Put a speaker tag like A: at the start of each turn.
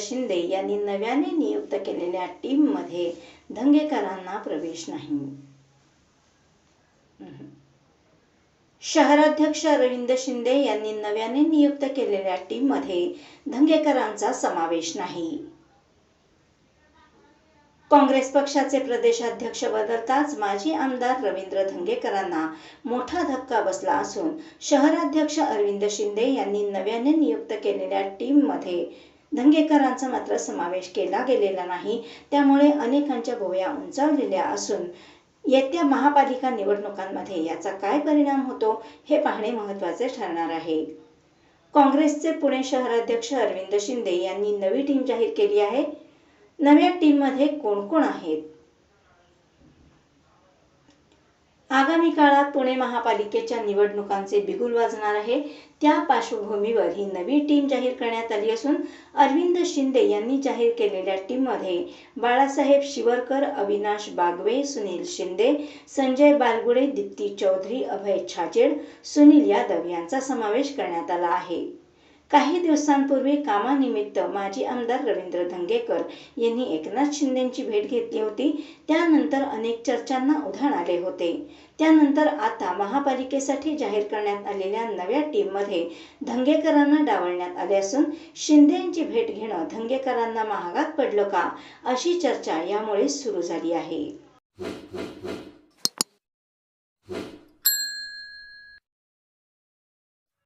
A: शिंदे यांनी नव्याने नियुक्त केलेल्या टीममध्ये धंगेकरांना प्रवेश नाही. शहराध्यक्ष अरविंद शिंदे यांनी नव्याने नियुक्त केलेल्या टीममध्ये धंगेकरांचा समावेश नाही. काँग्रेस पक्षाचे प्रदेशाध्यक्ष बदलताच माजी आमदार रवींद्र धंगेकरांना मोठा धक्का बसला असून शहराध्यक्ष अरविंद शिंदे यांनी नव्याने नियुक्त केलेल्या टीममध्ये धंगेकरांचा मात्र समावेश केला गेलेला नाही. त्यामुळे अनेकांच्या भोव्या उंचावलेल्या असून येत्या महापालिका निवडणुकांमध्ये याचा काय परिणाम होतो हे पाहणे महत्त्वाचे ठरणार आहे. काँग्रेसचे पुणे शहराध्यक्ष अरविंद शिंदे यांनी नवी टीम जाहीर केली आहे. नव्या टीममध्ये कोण कोण आहेत? आगामी काळात पुणे महापालिकेच्या निवडणुकांचे बिगुल वाजणार आहे. त्या पार्श्वभूमीवर ही नवी टीम जाहीर करण्यात आली असून अरविंद शिंदे यांनी जाहीर केलेल्या टीममध्ये बाळासाहेब शिवरकर अविनाश बागवे सुनील शिंदे संजय बालगुडे दीप्ती चौधरी अभय छाजेड सुनील यादव यांचा समावेश करण्यात आला आहे. काही दिवसांपूर्वी कामानिमित्त माजी आमदार रवींद्र धंगेकर यांनी एकनाथ शिंदेंची भेट घेतली होती. त्यानंतर अनेक चर्चांना उधाण आले होते. त्यानंतर आता महापालिकेसाठी जाहीर करण्यात आलेल्या नव्या टीममध्ये धंगेकरांना डावलण्यात आले असून शिंदेंची भेट घेणं धंगेकरांना महागात पडलं का? अशी चर्चा यामुळे सुरू झाली आहे.